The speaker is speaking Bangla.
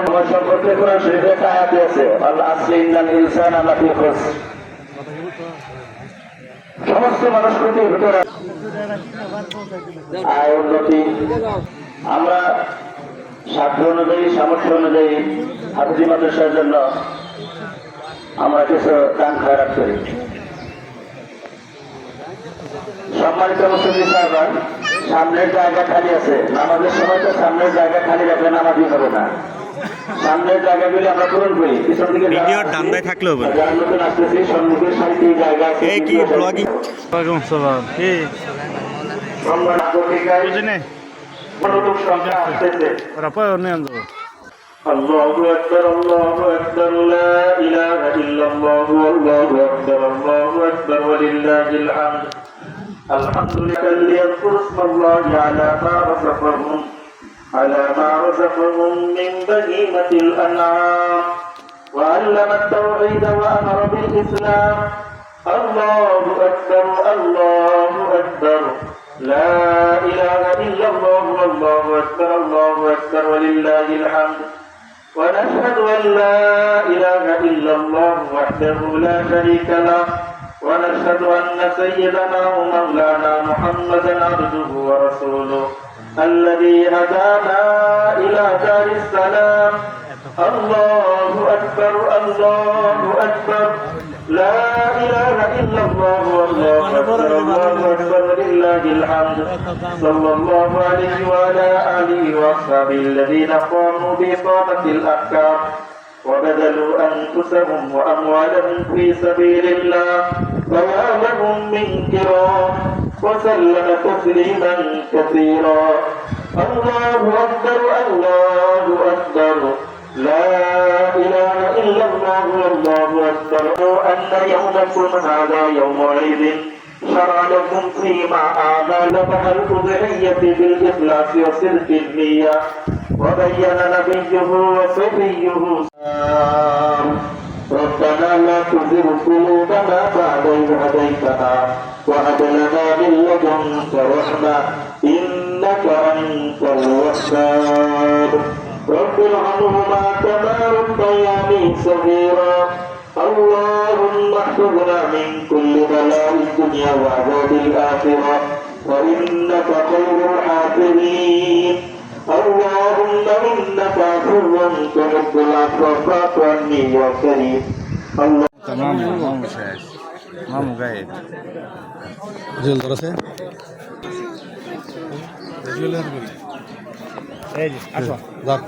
আমার সম্পর্কে কোরআন শরীফে একটা আয়াত আছে আল্লাহ আসলে ইন্নাল ইনসান আল্লাহ ফি খুসর সমস্ত মানুষ ক্ষতির ভিতরে আয় উন্নতি আমরা সাধ্য অনুযায়ী সামর্থ্য অনুযায়ী হাফিজি মাদ্রাসার জন্য আমরা কিছু দান খয়রাত করি সম্মানিত মুসলিম সাহেবান সামনের জায়গা খালি আছে নামাজের সময় তো সামনের জায়গা খালি রাখলে নামাজই হবে না সামনের জায়গাগুলি আমরা পূরণ করি পিছন দিকে যারা ভিডিওর আছি, ডান্দায় থাকলেও হবে। যারা নতুন আসতেছি সম্মুখের সারিতে জায়গা আছে এই কি ব্লগিং ওয়ালাইকুম সালাম কি সম্মান নাগরিকায় বুঝিনে মনোলোক সংখ্যা আসতেছে ওরা পয় নিয়ে আনবো الله أكبر الله أكبر لا إله إلا الله والله أكبر الله أكبر ولله الحمد الحمد لله الذي يذكر اسم الله على ما رزقهم على ما رزقهم من بهيمة الأنعام وعلم التوحيد وأمر بالإسلام. الله أكبر الله أكبر. لا إله إلا الله والله أكبر الله أكبر ولله الحمد. ونشهد أن لا إله إلا الله وحده لا شريك له. ونشهد أن سيدنا ومولانا محمدا عبده ورسوله الذي هدانا إلى دار السلام. الله أكبر الله أكبر. لا إله إلا الله والله أكبر الله أكبر ولله الحمد. صلى الله عليه وعلى آله وأصحابه الذين قاموا بإقامة الأحكام. وبذلوا أنفسهم وأموالهم في سبيل الله فيا لهم من كرام وسلم تسليما كثيرا. الله أكبر الله أكبر. لا إله إلا الله والله أكبر. أن يومكم هذا يوم عيد شرع لكم فيما أعمال مع الأضحية بالإخلاص وصدق النية. وبين نبيه وصفيه ربنا لا تزغ قلوبنا بعد إذ هديتنا وهب لنا من لدنك رحمة إنك أنت الوهاب رب ارحمهما كما ربياني صغيرا اللهم احفظنا من كل بلاء الدنيا وعذاب الآخرة وإنك خير الحافظين وأنت رب العفو عني يا كريم الله تمام تمام شاهد تمام قاعد جل درسه جل اجي اشوف ضبط